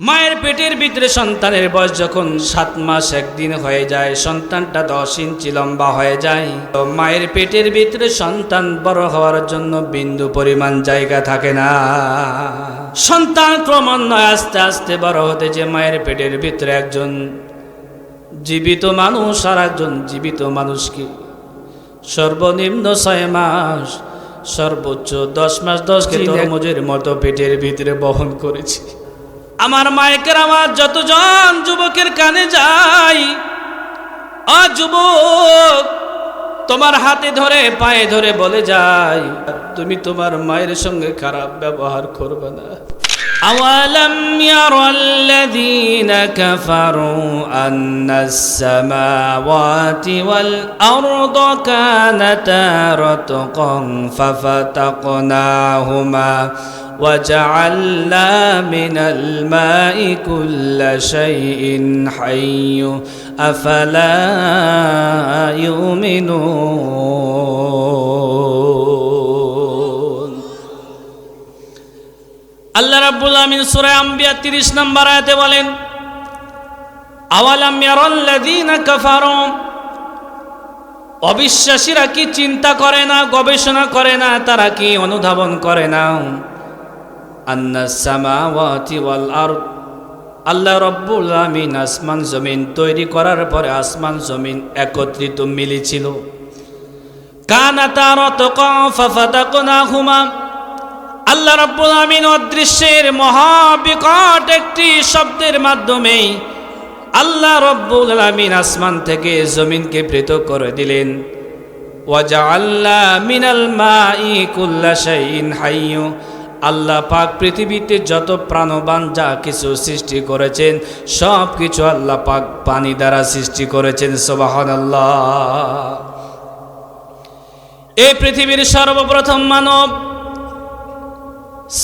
মায়ের পেটের ভিতরে সন্তানের বয়স যখন সাত মাস একদিন হয়ে যায় সন্তানটা দশ ইঞ্চি লম্বা হয়ে যায়। তো মায়ের পেটের ভিতরে সন্তান বড় হওয়ার জন্য বিন্দু পরিমাণ জায়গা থাকে না। সন্তান ক্রমান্বয়ে আস্তে আস্তে বড় হতে যে মায়ের পেটের ভিতরে একজন জীবিত মানুষ আর একজন জীবিত মানুষকে সর্বনিম্ন ছয় মাস সর্বোচ্চ দশ মাস দশ তরমুজের মতো পেটের ভিতরে বহন করেছি। আমার মায়েকের আমার যতজন যুবকের কানে যাই আ যুবক তোমার হাতে ধরে পায়ে ধরে বলে যাই তুমি তোমার মায়ের সঙ্গে খারাপ ব্যবহার করবে না أولم ير الذين كفروا أن السماوات والأرض كانتا رتقا ففتقناهما وجعلنا من الماء كل شيء حي أفلا يؤمنون আল্লাহ রাব্বুল আমিন সূরা আম্বিয়া 30 নম্বর আয়াতে বলেন আওয়ালাম ইয়ারাল্লাযীনা কাফারু অবিশ্বাসীরা কি চিন্তা করে না গবেষণা করে না তারা কি অনুধাবন করে না আল্লাহ রব্বুল আমিন আসমান জমিন তৈরি করার পরে আসমান জমিন একত্রিত মিলেছিল। আল্লাহ রাব্বুল আমিন অদৃশ্যের মহাবিকট একটি শব্দের মাধ্যমেই আল্লাহ রব্বুল আমিন আসমান থেকে জমিনকে পৃথক করে দিলেন। ওয়াজা আল্লাহ মিনাল মাই কুল্লা শাইইন হাইয়ু। আল্লাহ পাক পৃথিবীতে যত প্রাণবান যা কিছু সৃষ্টি করেছেন সব কিছু আল্লাহ পাক পানি দ্বারা সৃষ্টি করেছেন সোবাহান আল্লাহ এই পৃথিবীর সর্বপ্রথম মানব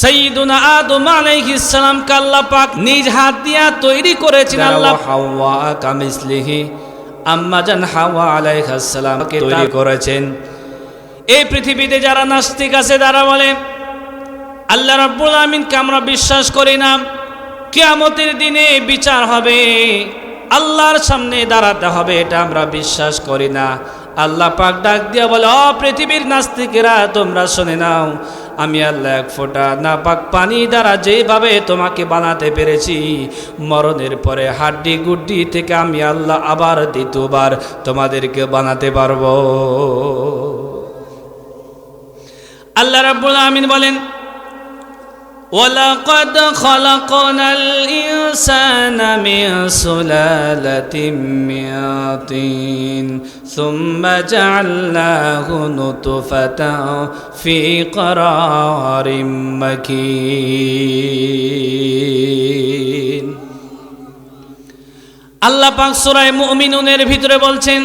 সৈয়দুনা আদম আলাইহিস সালাম আল্লাহ পাক নিজ হাত দিয়া তৈরি করেছেন আল্লাহ হাওয়া কামিসলিহি আম্মা জান হাওয়া আলাইহিস সালামকে তৈরি করেছেন। এই পৃথিবীতে যারা নাস্তিক আছে তারা বলে আল্লাহ রাব্বুল আমিনকে আমরা বিশ্বাস করি না। কিয়ামতের দিনে বিচার হবে। আল্লাহর সামনে দাঁড়াতে হবে, এটা আমরা বিশ্বাস করি না। আল্লাহ পাক ডাক দিয়া বলে, অ পৃথিবীর নাস্তিকেরা, তোমরা শুনে নাও, আমি আল্লাহ এক ফোঁটা না পাক পানি দ্বারা যেভাবে তোমাকে বানাতে পেরেছি, মরণের পরে হাড্ডি গুড্ডি থেকে আমি আল্লাহ আবার দ্বিতীয়বার তোমাদেরকে বানাতে পারব। আল্লাহ রাব্বুল আমিন বলেন ولقد خلقنا الإنسان من سلالة من طين ثم جعلناه نطفة في قرار مكين আল্লাহ পাক সূরা মুমিনুনের ভিতরে বলছেন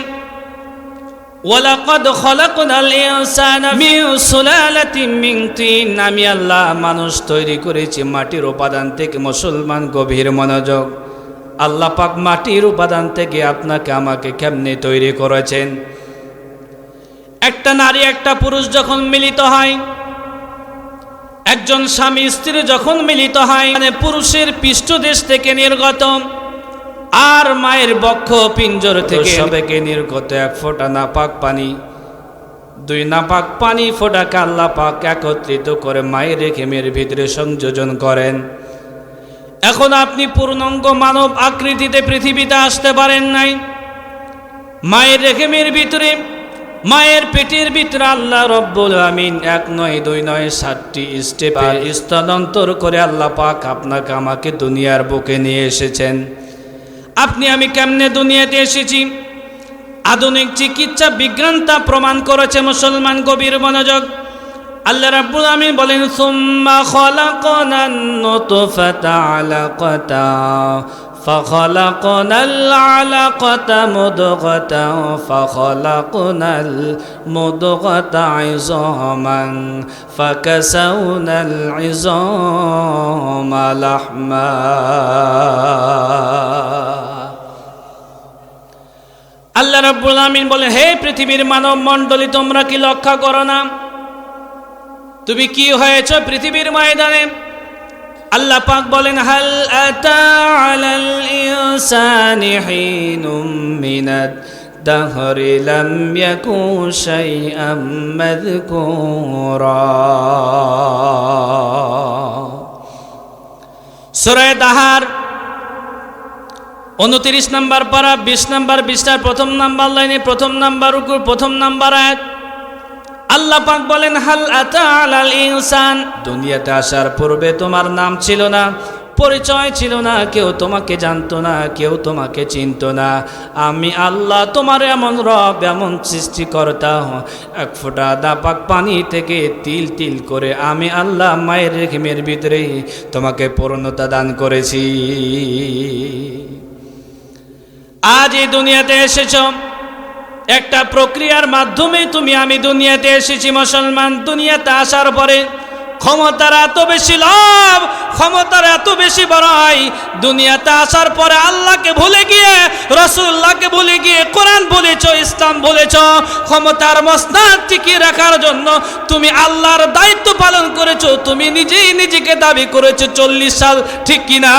ওয়ালাকাদ খলাকনাল ইনসানা মিন সুলালাতিন মিন তিন। আমি আল্লাহ মানুষ তৈরি করেছি মাটির উপাদান থেকে মুসলমান গভীর মনোযোগ। আল্লাহ পাক মাটির উপাদান থেকে আপনাকে আমাকে কেমনে তৈরি করেছেন? একটা নারী, একটা পুরুষ যখন মিলিত হয়, একজন স্বামী, স্ত্রী যখন মিলিত হয় মানে পুরুষের পৃষ্ঠদেশ থেকে নির্গত আর মায়ের বক্ষ পিঞ্জর থেকে। সবেকে নির্গত এক ফোঁটা নাপাক পানি দুই নাপাক পানি ফোটাকে আল্লাহ পাক একত্রিত করে মায়ের রেখেমের ভিতরে সংযোজন করেন। এখন আপনি পূর্ণাঙ্গ মানব আকৃতিতে পৃথিবীতে আসতে পারেন নাই। মায়ের রেখেমের ভিতরে মায়ের পেটের ভিতরে আল্লাহ রব্বুল আমিন এক নয় দুই নয় সাতটি স্টেপে স্থানান্তর করে আল্লাহ পাক আপনাকে আমাকে দুনিয়ার বুকে নিয়ে এসেছেন। আপনি আমি কেমনে দুনিয়াতে এসেছি আধুনিক চিকিৎসা বিজ্ঞান তা প্রমাণ করেছে মুসলমান গভীর মনোযোগ আল্লাহ রাব্বুল আমিন বলেন সুম্মা খলাকনান নুতফাতা আলাকাতা فخلقنا العلقة مضغة فخلقنا المضغة عظاما فكسونا العظام لحما আল্লাহ রাব্বুল আমিন বলে হে পৃথিবীর মানব মণ্ডলী তোমরা কি লক্ষ্য করো না তুমি কি হয়েছ পৃথিবীর ময়দানে আল্লাহ পাক বলেন হাল আতা আলাল ইনসানি হিনুম মিনাদ الدهر لم يكن شيئا مذكورا সুরায় দাহার উনত্রিশ নম্বর পারা, বিশ নম্বর, বিশটার প্রথম নাম্বার লাইনে, প্রথম নাম্বার উকুর প্রথম নাম্বার আয়াত। আল্লাহ পাক বলেন, হাল আলাল ইনসান। দুনিয়াতে আসার পূর্বে তোমার নাম ছিল না, পরিচয় ছিল না, কেউ তোমাকে জানতো না, কেউ তোমাকে চিনত না। আমি আল্লাহ তোমার এমন রব, এমন সৃষ্টিকর্তা। এক ফোঁটা দাপাক পানি থেকে তিল তিল করে আমি আল্লাহ মায়ের রেখিমের ভিতরে তোমাকে পূর্ণতা দান করেছি। আজ এই দুনিয়াতে এসেছ। একটা প্রক্রিয়ার মাধ্যমে তুমি আমি দুনিয়াতে এসেছি মুসলমান। দুনিয়াতে আসার পরে ক্ষমতার এত বেশি লাভ, ক্ষমতার এত বেশি বড়াই দুনিয়াতে আসার পরে আল্লাহকে ভুলে গিয়ে রসুল্লাহকে ভুলে গিয়ে, কোরআন বলেছ, ইসলাম বলেছ, ক্ষমতার মসনাদ টিকিয়ে রাখার জন্য তুমি আল্লাহর দায়িত্ব পালন করেছ, তুমি নিজেই নিজেকে দাবি করেছ, চল্লিশ সাল ঠিক কিনা?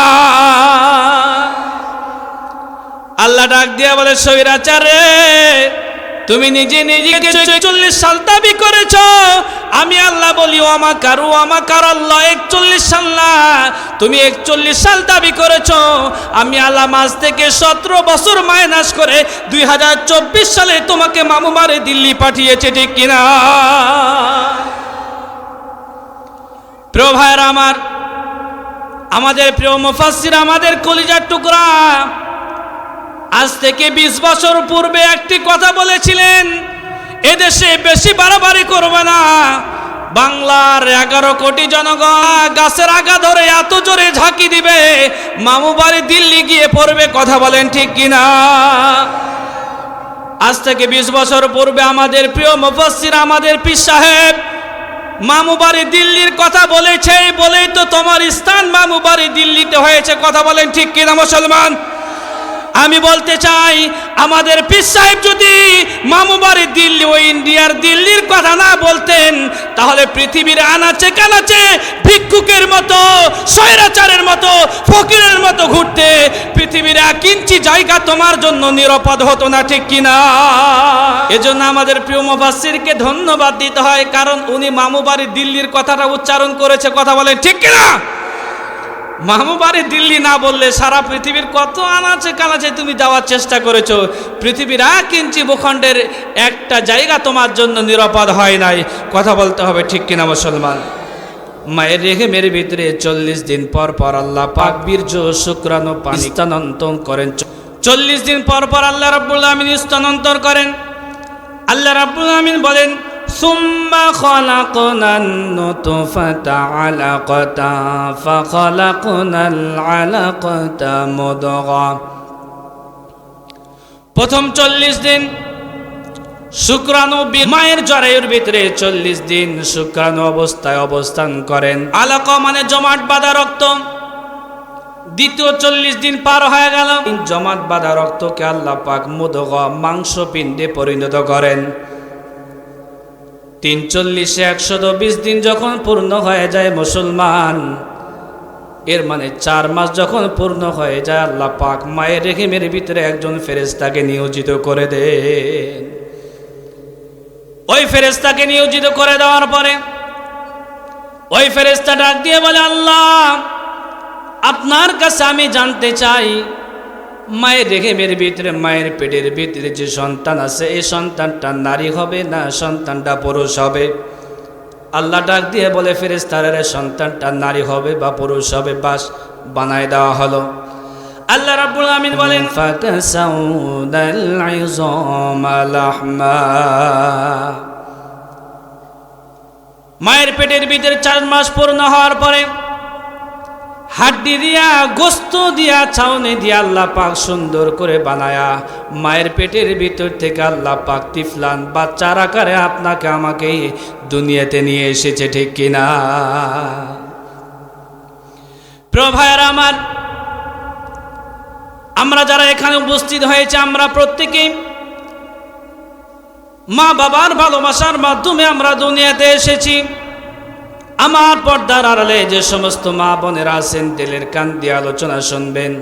আল্লাহ ডাক দিয়া বলে সৈরাচার তুমি নিজে নিজেকে চল্লিশ সাল দাবি করেছ। আমি আল্লাহ বলি, ও আমাকার ও আমাকার আল্লাহ, একচল্লিশ সাল না। তুমি একচল্লিশ সাল দাবি করেছ। আমি আল্লাহ মাস থেকে সতেরো বছর মাইনাস করে দুই হাজার চব্বিশ সালে তোমাকে মামু মারে দিল্লি পাঠিয়েছে, ঠিক কিনা? প্রিয় ভাইয়ের আমার, আমাদের প্রিয় মুফাসির আমাদের কলিজার টুকরা। আজ থেকে ২০ বছর পূর্বে একটি কথা বলেছিলেন, এদেশে বেশি বাড়াবাড়ি করবে না। বাংলার এগারো কোটি জনগণ গাছের আগা ধরে এত জোরে ঝাঁকি দিবে, মামু বাড়ি দিল্লি গিয়ে পড়বে, কথা বলেন ঠিক কিনা? আজ থেকে ২০ বছর পূর্বে আমাদের প্রিয় মুফাসসির আমাদের পীর সাহেব মামু বাড়ি দিল্লির কথা বলেছে, বলেই তো তোমার স্থান মামু বাড়ি দিল্লিতে হয়েছে, কথা বলেন ঠিক কিনা মুসলমান? আমি বলতে চাই, আমাদের পীর সাহেব যদি মামুবাড়ি দিল্লি ও ইন্ডিয়ার দিল্লির কথা না বলতেন, তাহলে পৃথিবীর আনাচে কানাচে ভিক্ষুকের মতো, স্বৈরাচারের মতো, ফকিরের মতো ঘুরতে পৃথিবীর এক ইঞ্চি জায়গা তোমার জন্য নিরাপদ হতো না, ঠিক কিনা এজন্য আমাদের প্রিয় মুফাসসিরকে ধন্যবাদ দিতে হয়, কারণ উনি মামুবাড়ি দিল্লির কথাটা উচ্চারণ করেছে, কথা বলেন, ঠিক কিনা মাহমুবাড়ি দিল্লি না বললে সারা পৃথিবীর কত আনাচে কানাচে তুমি যাওয়ার চেষ্টা করেছ। পৃথিবীর এক ইঞ্চি ভূখণ্ডের একটা জায়গা তোমার জন্য নিরাপদ হয় নাই। কথা বলতে হবে ঠিক কিনা মুসলমান? মায়ের রেখে মেরে ভিতরে চল্লিশ দিন পর পর আল্লাহ পাক বীর্য, শুক্রাণু, পানি স্থানান্তর করেন। চল্লিশ দিন পর পর আল্লাহ রাব্বুল আমিন স্থানান্তর করেন। আল্লাহ রাব্বুল আমিন বলেন ثم خلقنا النطفة علقة فخلقنا العلقة مضغة প্রথম চল্লিশ দিন শুক্রাণু বি- মায়ের জরায়ুর ভিতরে চল্লিশ দিন শুক্রাণু অবস্থায় অবস্থান করেন আলাক মানে জমাট বাঁধা রক্ত দ্বিতীয় চল্লিশ দিন পার হয়ে গেল জমাট বাঁধা রক্তকে আল্লাহ পাক মুদগ মাংস পিণ্ডে পরিণত করেন তিন চল্লিশে একশত বিশ দিন যখন পূর্ণ হয়ে যায় মুসলমান, এর মানে চার মাস যখন পূর্ণ হয়ে যায়, আল্লাহ পাক মায়ের রেহিমের ভিতরে একজন ফেরেস্তাকে নিয়োজিত করে দেন। ওই ফেরেস্তাকে নিয়োজিত করে দেওয়ার পরে ওই ফেরেস্তা ডাক দিয়ে বলে, আল্লাহ, আপনার কাছে আমি জানতে চাই মায়ের রেহেমের ভিতরে মায়ের পেটের ভিতরে যে সন্তান আছে এই সন্তানটা নারী হবে না সন্তানটা পুরুষ হবে? আল্লাহ ডাক দিয়ে বলে ফেরেস্তারের সন্তানটা নারী হবে বা পুরুষ হবে? বাস বানায় দেওয়া হলো। আল্লাহ রাব্বুল আমিন বলেন ফাকাসাউদাল ইযামা লাহমা। মায়ের পেটের ভিতরে চার মাস পূর্ণ হওয়ার পরে হাড্ডি দিয়া, গোস্ত দিয়া, ছাউনি দিয়া আল্লাহ পাক সুন্দর করে বানায়া, মায়ের পেটের ভিতর থেকে আল্লাহ পাক তিফলান, বাচ্চার আকারে আপনাকে আমাকে দুনিয়াতে নিয়ে এসেছে, ঠিক কিনা প্রভায়ের আমার, আমরা যারা এখানে উপস্থিত হয়েছে, আমরা প্রত্যেকেই মা বাবার ভালোবাসার মাধ্যমে আমরা দুনিয়াতে এসেছি। আমার পর্দার আড়ালে যে সমস্ত মা বোনেরা আছেন তেলের কান দিয়ে আলোচনা শুনবেন।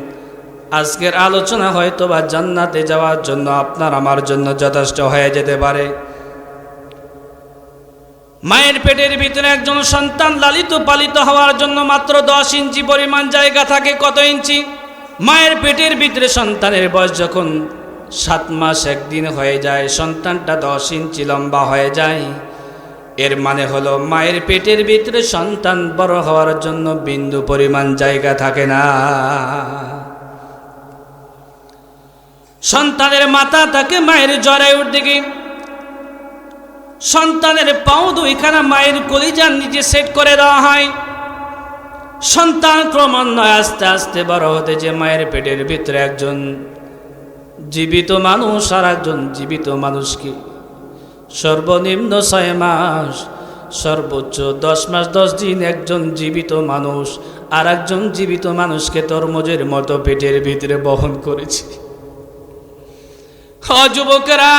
আজকের আলোচনা হয়তো বা জান্নাতে যাওয়ার জন্য আপনার আমার জন্য যথেষ্ট হয়ে যেতে পারে। মায়ের পেটের ভিতরে একজন সন্তান লালিত পালিত হওয়ার জন্য মাত্র দশ ইঞ্চি পরিমাণ জায়গা থাকে কত ইঞ্চি? মায়ের পেটের ভিতরে সন্তানের বয়স যখন সাত মাস একদিন হয়ে যায়, সন্তানটা দশ ইঞ্চি লম্বা হয়ে যায়। এর মানে হলো মায়ের পেটের ভিতরে সন্তান বড় হওয়ার জন্য বিন্দু পরিমাণ জায়গা থাকে না। সন্তানের মাথা তাকে মায়ের জরায়ুর দিকে। সন্তানের পাও দুইখানা মায়ের কলিজার নিচে সেট করে দেওয়া হয়। সন্তান ক্রমান্বয়ে আস্তে আস্তে বড় হতে যে মায়ের পেটের ভিতরে একজন জীবিত মানুষ আর একজন জীবিত মানুষকে সর্বনিম্ন ছয় মাস, সর্বোচ্চ দশ মাস, দশ দিন একজন জীবিত মানুষ আর একজন জীবিত মানুষকে তরমুজের মতো পেটের ভিতরে বহন করেছে। যুবকেরা,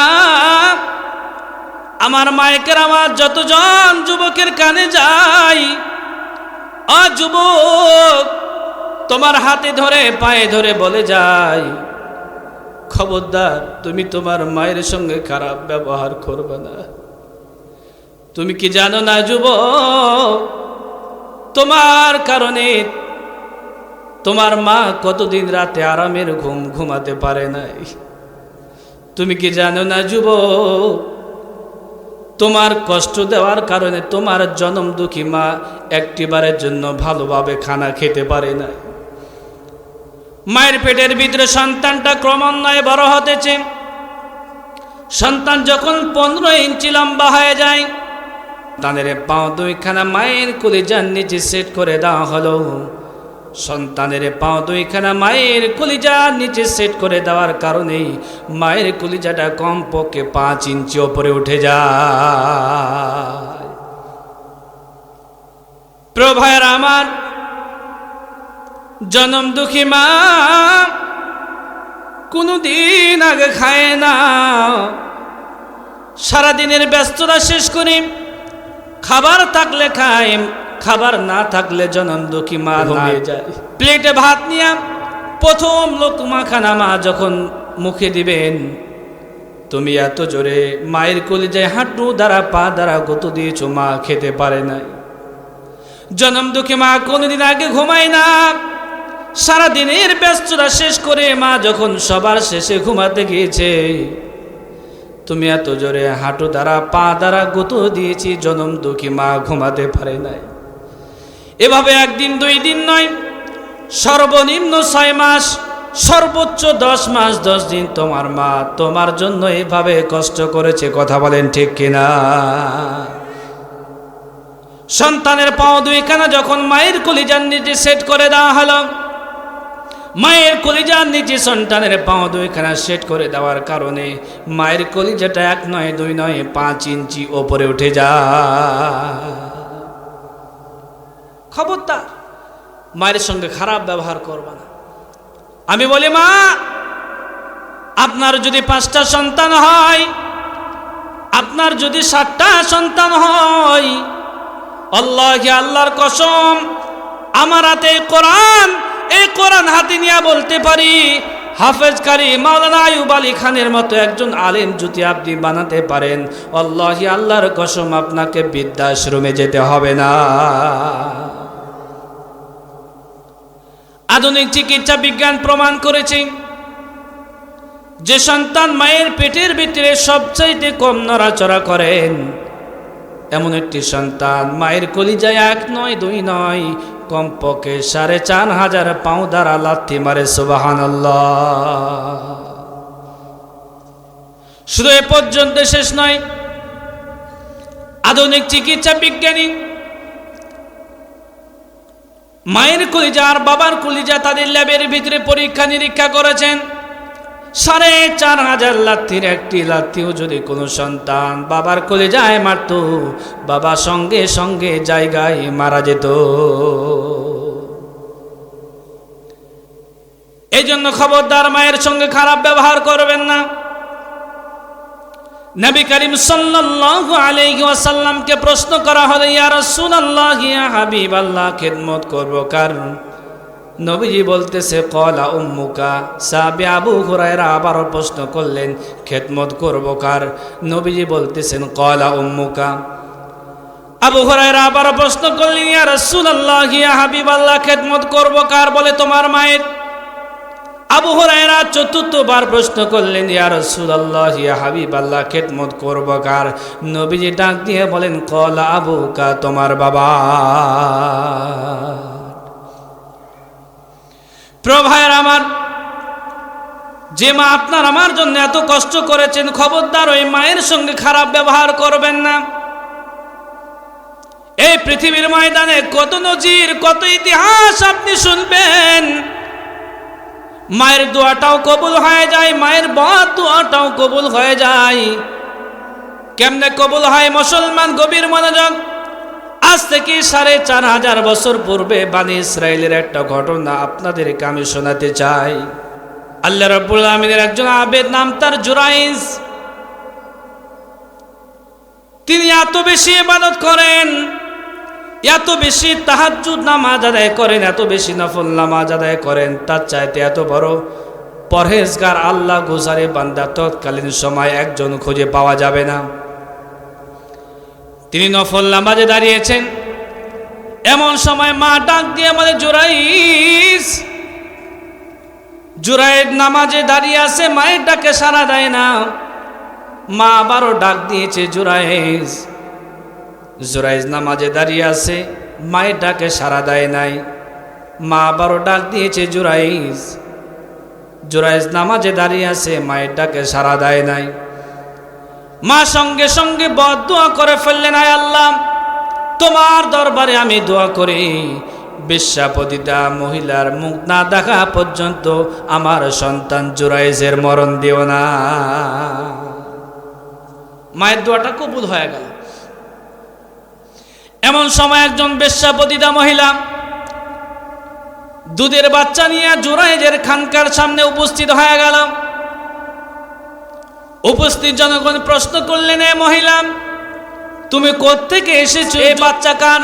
আমার মায়কের আমার যতজন যুবকের কানে যাই আ যুবক, তোমার হাতে ধরে, পায়ে ধরে বলে যাই খবরদার, তুমি তোমার মায়ের সঙ্গে খারাপ ব্যবহার করবে না। তুমি কি জানো না যুবক, তোমার কারণে তোমার মা কতদিন রাতে আরামের ঘুম ঘুমাতে পারে নাই? তুমি কি জানো না যুবক, তোমার কষ্ট দেওয়ার কারণে তোমার জনম দুঃখী মা একটিবারের জন্য ভালোভাবে খানা খেতে পারে না মায়ের পেটের ভিতরে সন্তানটা ক্রমান্বয়ে বড় হতেছে। সন্তান যখন পনেরো ইঞ্চি লম্বা হয়ে যায়, তাদের পাও দুইখানা মায়ের কলিজার নিচে সেট করে দেওয়া হলো। সন্তানের পাও দুইখানা মায়ের কলিজার নিচে সেট করে দেওয়ার কারণে মায়ের কলিজাটা কমপক্ষে পাঁচ ইঞ্চি ওপরে উঠে যায়। প্রভয়ের আমার জনম দুঃখী মা কোনো দিন আগে খায় না। সারাদিনের ব্যস্ততা শেষ করি খাবার থাকলে খায় খাবার না থাকলে জনম দুঃখী মা ঘুমিয়ে যায়। প্লেটে ভাত নিয়ে প্রথম লোকমা খানা মা যখন মুখে দিবেন তুমি এত জোরে মায়ের কলিজায় হাঁটু দ্বারা পা দ্বারা গত দিয়েছ মা খেতে পারে নাই। জনম দুঃখী মা কোনোদিন আগে ঘুমায় না। সারা দিনের ব্যস্ততা শেষ করে মা যখন সবার শেষে ঘুমাতে গিয়েছে, তুমি এত জোরে হাঁটু দ্বারা, পা দ্বারা গত দিয়েছি, জনম দুঃখী মা ঘুমাতে পারে নাই। এভাবে একদিন, দুই দিন নয়, সর্বনিম্ন ছয় মাস, সর্বোচ্চ দশ মাস, দশ দিন তোমার মা তোমার জন্য এভাবে কষ্ট করেছে, কথা বলেন ঠিক কিনা? সন্তানের পাও দুইখানা যখন মায়ের কলিজার নিচে সেট করে দেওয়া হলো মায়ের কলিজার নিচে সন্তানের পাও দুইখানা সেট করে দেওয়ার কারণে মায়ের কলিজাটা এক নয়, দুই নয়, পাঁচ ইঞ্চি ওপরে উঠে যা খবরদার, মায়ের সঙ্গে খারাপ ব্যবহার করবা না। আমি বলি, মা, আপনার যদি পাঁচটা সন্তান হয়, আপনার যদি সাতটা সন্তান হয়, আল্লাহ আল্লাহর কসম আমার হাতে কোরআন এই কোরআন হাতে নিয়ে বলতে পারি, হাফেজকারী মাওলানা আয়ুব আলী খানের মতো একজন আলেম যদি আপনি বানাতে পারেন, আল্লাহি আল্লাহর কসম আপনাকে বৃদ্ধাশ্রমে যেতে হবে না। আধুনিক চিকিৎসা বিজ্ঞান প্রমাণ করেছে, যে সন্তান মায়ের পেটের ভিতরে সবচাইতে কম নড়াচড়া করেন, এমন একটি সন্তান মায়ের কলিজায় এক নয়, দুই নয় কমপক্ষে সাড়ে চার হাজার পাও দ্বারা লাথি মারে সুবাহান শুধু এ পর্যন্ত শেষ নয়, আধুনিক চিকিৎসা বিজ্ঞানী, মায়ের কলিজা আর বাবার কলিজা তাদের ল্যাবের ভিতরে পরীক্ষা নিরীক্ষা করেছেন। সাড়ে চার হাজার লাথির একটি লাথিও যদি কোনো সন্তান বাবার কোলে যায় মারত, বাবা সঙ্গে সঙ্গে জায়গায় মারা যেত। এই জন্য খবরদার মায়ের সঙ্গে খারাপ ব্যবহার করবেন না। নবী করিম সাল্লাল্লাহু আলাইহি ওয়াসাল্লামকে প্রশ্ন করা হলো, ইয়া রাসূলুল্লাহ, ইয়া হাবিবাল্লাহ, খেদমত করব কার? নবীজি বলতেছে, কলা উম্মুকা। সাহাবী আবু হুরায়রা আবারও প্রশ্ন করলেন, খেদমত করব কার? নবীজি বলতেছেন, কলা উম্মুকা। আবু হুরায়রা আবারও প্রশ্ন করলেন, ইয়া রাসূলুল্লাহ, ইয়া হাবিবাল্লাহ, খেদমত করব কার বলে তোমার মায়ের? আবু হুরায়রা চতুর্থবার প্রশ্ন করলেন, ইয়া রাসূলুল্লাহ, ইয়া হাবিবাল্লাহ, খেদমত করব কার? নবীজি ডাক দিয়ে বলেন, কলা আবুকা, তোমার বাবা। প্রভায়ের আমার, যে মা আপনার আমার জন্য এত কষ্ট করেছেন, খবরদার ওই মায়ের সঙ্গে খারাপ ব্যবহার করবেন না। এই পৃথিবীর ময়দানে কত নজির, কত ইতিহাস আপনি শুনবেন। মায়ের দোয়াটাও কবুল হয়ে যায়, মায়ের বদ দোয়াটাও কবুল হয়ে যায়। কেমনে কবুল হয় মুসলমান গভীর মনোযোগ আজ থেকে সাড়ে চার হাজার বছর পূর্বে বানি ইসরায়েলের একটা ঘটনা আপনাদেরকে আমি শোনাতে চাই। আল্লাহ রব্বুল একজন আবেদ নাম তার জুরাইজ তিনি এত বেশি ইবাদত করেন, এত বেশি তাহাজ্জুদ নামাজ আদায় করেন, এত বেশি নফল নামাজ আদায় করেন, তার চাইতে এত বড় পরহেজগার আল্লাহ গুজারে বান্দা তৎকালীন সময় একজন খুঁজে পাওয়া যাবে না। তিনি নফল নামাজে দাঁড়িয়েছেন। এমন সময় মা ডাক দিয়ে আমাদের জোরাইস, জুরাইদ নামাজে দাঁড়িয়ে আছে মায়ের ডাকে সারা দেয় না। মা আবারও ডাক দিয়েছে জুরাইজ জুরাইজ নামাজে দাঁড়িয়ে আছে মায়ের ডাকে সারা দেয় নাই। মা আবারও ডাক দিয়েছে জুরাইজ জুরাইজ নামাজে দাঁড়িয়ে আছে মায়ের ডাকে সারা দেয় নাই। মা সঙ্গে সঙ্গে বদ দোয়া করে ফেললেন, আয় আল্লাহ, তোমার দরবারে আমি দোয়া করি। বিশ্বাপদিতা মহিলার মুখ না দেখা পর্যন্ত আমার সন্তান জুরাইজের মরণ দিও না। মায়ের দোয়াটা কবুল হয়ে গেল। এমন সময় একজন বেশ্যাপতিতা মহিলা দুধের বাচ্চা নিয়ে জুরাইজের খানকার সামনে উপস্থিত হয়ে গেল। উপস্থিত জনগণ প্রশ্ন করলেন, এ মহিলা, তুমি কোত্থেকে এসেছ? এই বাচ্চা কার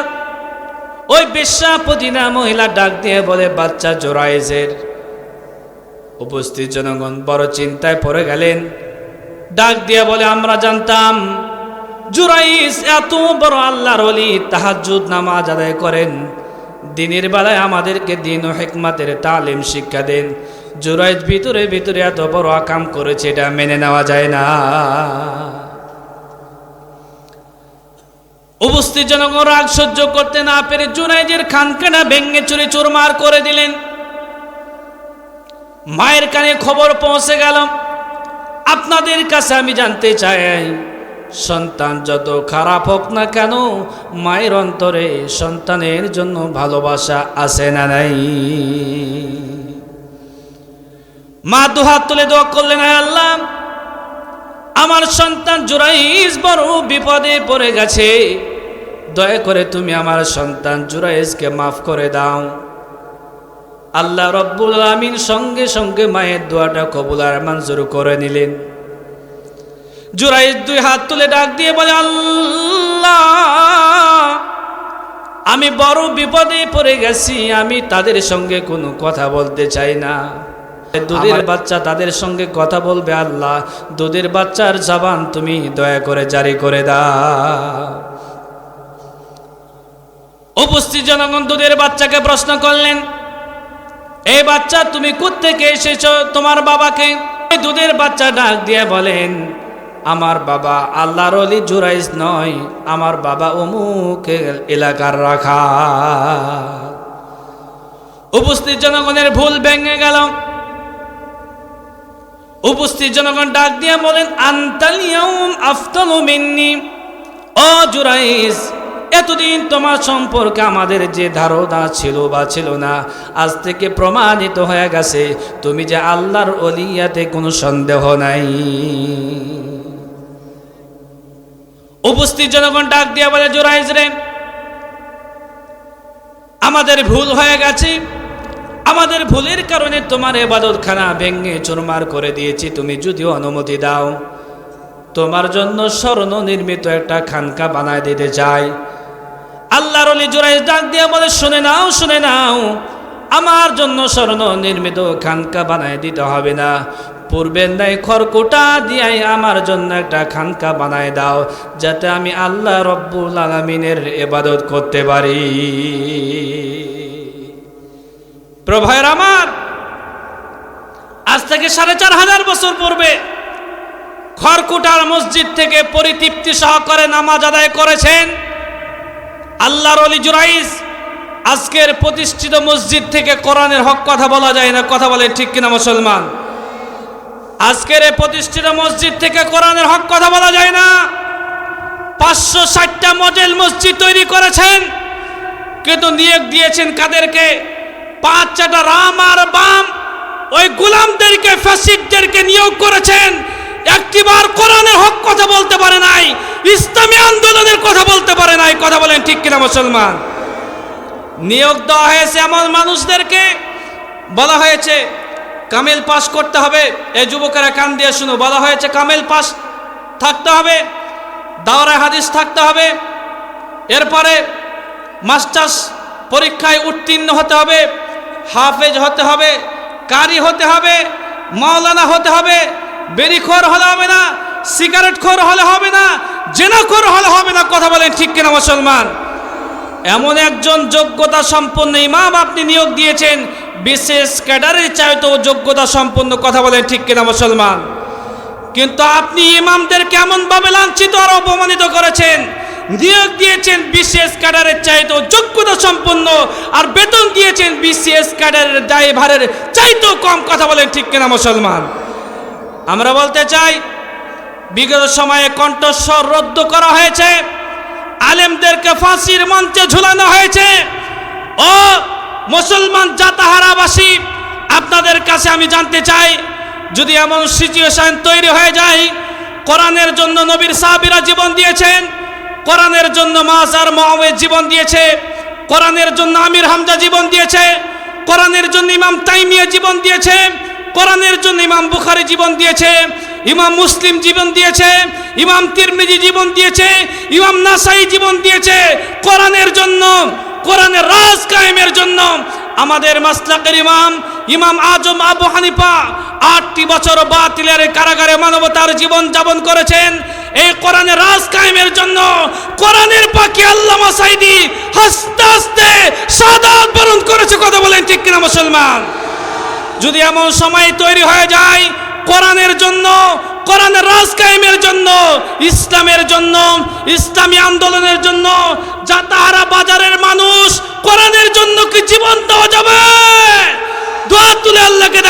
ওই বিশ্বাপতিনা মহিলা ডাক দিয়ে বলে, বাচ্চা জোরাইজের উপস্থিত জনগণ বড় চিন্তায় পড়ে গেলেন। ডাক দিয়ে বলে, আমরা জানতাম জুরাইস এত বড় আল্লাহর অলি তাহাজুদ নামাজ আদায় করেন। দিনের বেলায় আমাদেরকে দিন ও হেকমাতের তালিম শিক্ষা দেন। জুরাইজ ভিতরে ভিতরে এত বড় আকাম করেছে, এটা মেনে নেওয়া যায় না। উপস্থিত জনগণ রাগ সহ্য করতে না পেরে জুরাইজের খানকানা ভেঙে চুরি চুরমার করে দিলেন। মায়ের কানে খবর পৌঁছে গেল, আপনাদের কাছে আমি জানতে চাই, সন্তান যত খারাপ হোক না কেন, মায়ের অন্তরে সন্তানের জন্য ভালোবাসা আছে না নাই? মা দুহাত তুলে দোয়া করলেন "হে আল্লাহ, আমার সন্তান জুরাইজ বড় বিপদে পড়ে গেছে। দয়া করে তুমি আমার সন্তান জুরাইজকে মাফ করে দাও। আল্লাহ রব্বুল আমিন সঙ্গে সঙ্গে মায়ের দোয়াটা কবুল আর মঞ্জুর করে নিলেন। জুরাইজ দুই হাত তুলে ডাক দিয়ে বলে, আল্লাহ, আমি বড় বিপদে পড়ে গেছি, আমি তাদের সঙ্গে কোনো কথা বলতে চাই না। দুধের বাচ্চা তাদের সঙ্গে কথা বলবে আল্লাহ। দুধের বাচ্চার জবান তুমি দয়া করে জারি করে দাও। উপস্থিত জনগণ দুধের বাচ্চাকে প্রশ্ন করলেন এই বাচ্চা তুমি কোত্থেকে এসেছ? তোমার বাবাকে? দুধের বাচ্চা ডাক দিয়ে বলেন আমার বাবা আল্লাহর অলি জুরাইজ নয় আমার বাবা অমুক এলাকার রাখা। উপস্থিত জনগণের ভুল ভেঙে গেল। উপস্থিত জনগণ ডাক দিয়ে বলেন আন্তালিয়াউম আফতালু মিন্নি। ও জুরাইজ এতদিন তোমার সম্পর্কে আমাদের যে ধারণা ছিল বা ছিল না, আজ থেকে প্রমাণিত হয়ে গেছে, তুমি যে আল্লাহর অলিয়াতে কোনো সন্দেহ নাই। উপস্থিত জনগণ ডাক দিয়ে বলে জোরাইজ রে, আমাদের ভুল হয়ে গেছে। আমাদের ভুলের কারণে তোমার এবাদত খানা ভেঙে চুরমার করে দিয়েছি, তুমি যদিও অনুমতি দাও। তোমার জন্য স্বর্ণ নির্মিত একটা খানকা বানায় দিতে চাই। আল্লাহর জোড়াই ডাক দিয়ে বলে, শুনে নাও শুনে নাও, আমার জন্য স্বর্ণ নির্মিত খানকা বানায় দিতে হবে না। পূর্বের নাই খড়কুটা দিয়াই আমার জন্য একটা খানকা বানায় দাও, যাতে আমি আল্লাহ রব্বুল আলমিনের এবাদত করতে পারি। প্রভয়ের আমার, আজ থেকে সাড়ে চার হাজার বছর পূর্বে খড়কুটার মসজিদ থেকে পরিতৃপ্তি সহকারে নামাজ আদায় করেছেন আল্লাহর অলি জুরাইস। আজকের প্রতিষ্ঠিত মসজিদ থেকে কোরআনের হক কথা বলা যায় না, কথা বলে ঠিক কিনা মুসলমান? আজকের এই প্রতিষ্ঠিত মসজিদ থেকে কোরআনের হক কথা বলা যায় না। পাঁচশো ষাটটা মডেল মসজিদ তৈরি করেছেন, কিন্তু নিয়োগ দিয়েছেন কাদেরকে? পাঁচ চারটা রাম আর বাম ওই গুলামদেরকে ফ্যাসিকদেরকে নিয়োগ করেছেন। একটিবার কোরআনের হক কথা বলতে পারে নাই, ইসলামী আন্দোলনের কথা বলতে পারে নাই। কথা বলেন ঠিক কিনা মুসলমান? নিয়োগ দেওয়া হয়েছে এমন মানুষদেরকে, বলা হয়েছে, কামেল পাস করতে হবে। এই যুবকেরা কান দিয়ে শুনো, বলা হয়েছে কামেল পাস থাকতে হবে দাওরা হাদিস থাকতে হবে। এরপরে মাস্টার্স পরীক্ষায় উত্তীর্ণ হতে হবে। হাফেজ হতে হবে, কারি হতে হবে, মাওলানা হতে হবে, বেরিখোর হলে হবে না সিগারেট খোর হলে হবে না, জেনাখোর হলে হবে না, কথা বলেন ঠিক কিনা মুসলমান? এমন একজন যোগ্যতা সম্পন্ন ইমাম আপনি নিয়োগ দিয়েছেন, বিশেষ ক্যাডারের চাইতেও যোগ্যতা সম্পন্ন, কথা বলেন ঠিক কিনা মুসলমান? কিন্তু আপনি ইমামদের কেমনভাবে লাঞ্ছিত আর অপমানিত করেছেন নিয়োগ দিয়েছেন বিশেষ ক্যাডারের চাইতেও যোগ্যতা সম্পন্ন, আর বেতন দিয়েছেন বিশেষ ক্যাডারের ড্রাইভারের চাইতেও কম কথা বলেন ঠিক কিনা মুসলমান? আমরা বলতে চাই, বিগত সময়ে কণ্ঠস্বর রদ্দ করা হয়েছে, আলেমদেরকে ফাঁসির মঞ্চে ঝুলানো হয়েছে। ও মুসলমান জাতাহারাবাসী, আপনাদের কাছে আমি জানতে চাই, যদি এমন সিচুয়েশন তৈরি হয়ে যায়, কোরআনের জন্য নবীর সাহাবিরা জীবন দিয়েছেন কোরআনের জন্য মাজার মহামেদ জীবন দিয়েছে। কোরআনের জন্য আমির হামজা জীবন দিয়েছে। কোরআনের জন্য ইমাম তাইমিয়া জীবন দিয়েছে। কোরআনের জন্য ইমাম বুখারি জীবন দিয়েছে। ইমাম মুসলিম জীবন দিয়েছে। ইমাম তিরমিজি জীবন দিয়েছে। ইমাম নাসাই জীবন দিয়েছে। কোরআনের জন্য, কোরআনের রাজ কায়েমের জন্য আমাদের মাসলাকের ইমাম ইমাম আজম আবু হানিফা আটটি বছর বাতিলের কারাগারে মানবতার জীবন যাপন করেছেন। এই কোরআনের রাজ কায়েমের জন্য কোরআনের পাখি আল্লামা সাইদি হাসতে হাসতে সাদা বরণ করেছে, কথা বলেন ঠিক কিনা মুসলমান? যদি এমন সময় তৈরি হয়ে যায়, কোরআনের জন্য কোরআনের রাজ কায়েমের জন্য, ইসলামের জন্য, ইসলামী আন্দোলনের জন্য যাতাহারা বাজারের মানুষ কোরআনের জন্য কি জীবন দেওয়া যাবে? দোয়া তুলে আল্লাহকে